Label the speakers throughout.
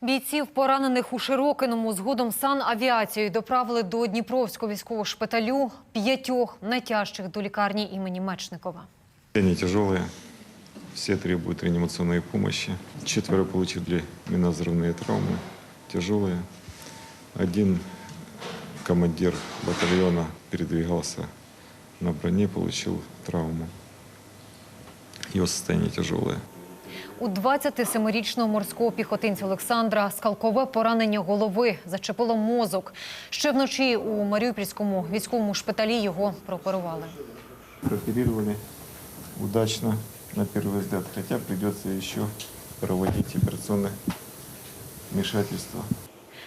Speaker 1: Бійців, поранених у Широкиному, згодом санавіацією доправили до Дніпровського військового шпиталю п'ятьох найтяжчих до лікарні імені Мечникова.
Speaker 2: Они тяжелые, все требуют реанимационной помощи. Четверо получили минозрывные травмы, тяжелые. Один командир батальона передвигался на броне, получил травму. Его состояние тяжелое.
Speaker 1: У 27-річного морського піхотинця Олександра скалкове поранення голови зачепило мозок. Ще вночі у Маріупольському військовому шпиталі його прооперували.
Speaker 2: Прооперували удачно на перший взгляд, хотя прийдеться ще проводити операційне вмешательство.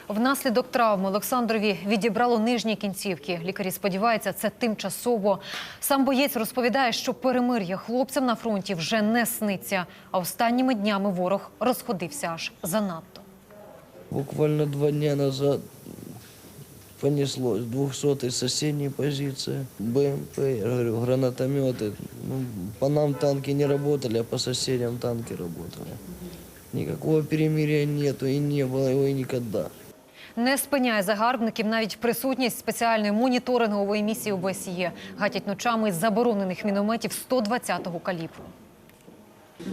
Speaker 1: Внаслідок травми Олександрові відібрало нижні кінцівки. Лікарі сподіваються, це тимчасово. Сам боєць розповідає, що перемир'я хлопцям на фронті вже не сниться. А останніми днями ворог розходився аж занадто.
Speaker 3: Буквально два дня назад понеслось 200 соседней позиции, БМП, я говорю, гранатометы. Ну, по нам танки не работали, а по соседям танки работали. Никакого перемирия нету и не было его и никогда
Speaker 1: Не спиняє загарбників навіть присутність спеціальної моніторингової місії ОБСЄ. Гатять ночами із заборонених мінометів 120-го калібру.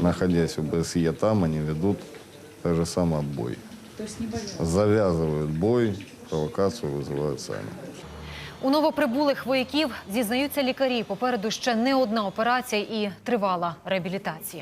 Speaker 4: находясь в БСЕ там, они ведут так же самое бой. Завязывают бой, провокацию вызывают сами.
Speaker 1: У новоприбулих вояків зізнаються лікарі. Попереду ще не одна операція і тривала реабілітація.